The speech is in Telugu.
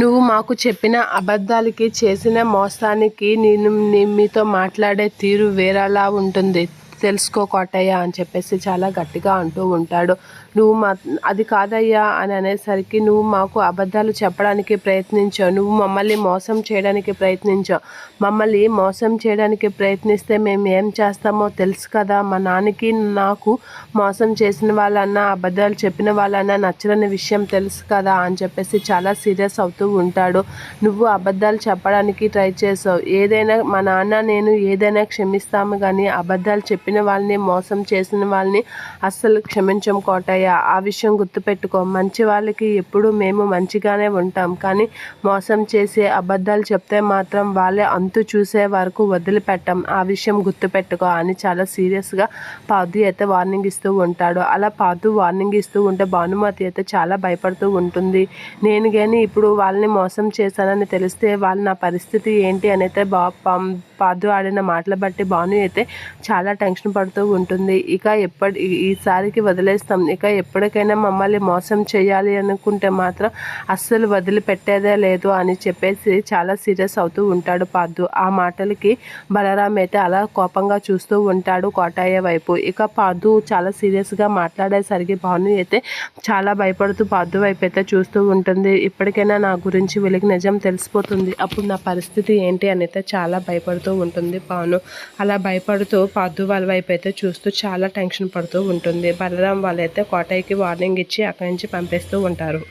నువ్వు మాకు చెప్పిన అబద్ధాలకి చేసిన మోసానికి నేను మీతో మాట్లాడే తీరు వేరేలా ఉంటుంది. తెలుసుకో కోటయ్య అని చెప్పేసి చాలా గట్టిగా అంటూ ఉంటాడు. నువ్వు మా అది కాదయ్యా అని అనేసరికి నువ్వు మాకు అబద్ధాలు చెప్పడానికి ప్రయత్నించావు. నువ్వు మమ్మల్ని మోసం చేయడానికి ప్రయత్నించావు. మమ్మల్ని మోసం చేయడానికి ప్రయత్నిస్తే మేము ఏం చేస్తామో తెలుసు కదా. మా నాన్నకి నాకు మోసం చేసిన వాళ్ళన్నా అబద్ధాలు చెప్పిన వాళ్ళన్నా నచ్చని విషయం తెలుసు కదా అని చెప్పేసి చాలా సీరియస్ అవుతూ ఉంటాడు. నువ్వు అబద్ధాలు చెప్పడానికి ట్రై చేసావు. ఏదైనా మా నాన్న నేను ఏదైనా క్షమిస్తాము కానీ అబద్ధాలు చెప్పిన వాళ్ళని మోసం చేసిన వాళ్ళని అస్సలు క్షమించం కోటయ్య. ఆ విషయం గుర్తుపెట్టుకో. మంచి వాళ్ళకి ఎప్పుడు మేము మంచిగానే ఉంటాం. కానీ మోసం చేసి అబద్ధాలు చెప్తే మాత్రం వాళ్ళే అంతు చూసే వరకు వదిలిపెట్టం. ఆ విషయం గుర్తుపెట్టుకో అని చాలా సీరియస్గా పాదు అయితే వార్నింగ్ ఇస్తూ ఉంటాడు. అలా పాదు వార్నింగ్ ఇస్తూ ఉంటే భానుమతి అయితే చాలా భయపడుతూ ఉంటుంది. నేను కానీ ఇప్పుడు వాళ్ళని మోసం చేశానని తెలిస్తే వాళ్ళ నా పరిస్థితి ఏంటి అని అయితే బా పాదు ఆడిన మాటలు బట్టి భాను అయితే చాలా టెన్షన్ పడుతూ ఉంటుంది. ఇక ఎప్పటి ఈసారికి వదిలేస్తాం. ఇక ఎప్పటికైనా మమ్మల్ని మోసం చేయాలి అనుకుంటే మాత్రం అస్సలు వదిలిపెట్టేదే లేదు అని చెప్పేసి చాలా సీరియస్ అవుతూ ఉంటాడు పాదు ఆ మాటలకి బలరాం అయితే అలా కోపంగా చూస్తూ ఉంటాడు కోటాయ వైపు. ఇక పాదు చాలా సీరియస్గా మాట్లాడేసరికి భాను అయితే చాలా భయపడుతూ పాదు వైపు అయితే చూస్తూ ఉంటుంది. ఇప్పటికైనా నా గురించి వీళ్ళకి నిజం తెలిసిపోతుంది. అప్పుడు నా పరిస్థితి ఏంటి అని అయితే చాలా భయపడుతూ ఉంటుంది పాను. అలా భయపడుతూ పాదు వాళ్ళ వైపు అయితే చూస్తూ చాలా టెన్షన్ పడుతూ ఉంటుంది. బలరాం వాళ్ళైతే కోటయ్యకి వార్నింగ్ ఇచ్చి అక్కడి నుంచి పంపేస్తూ ఉంటారు.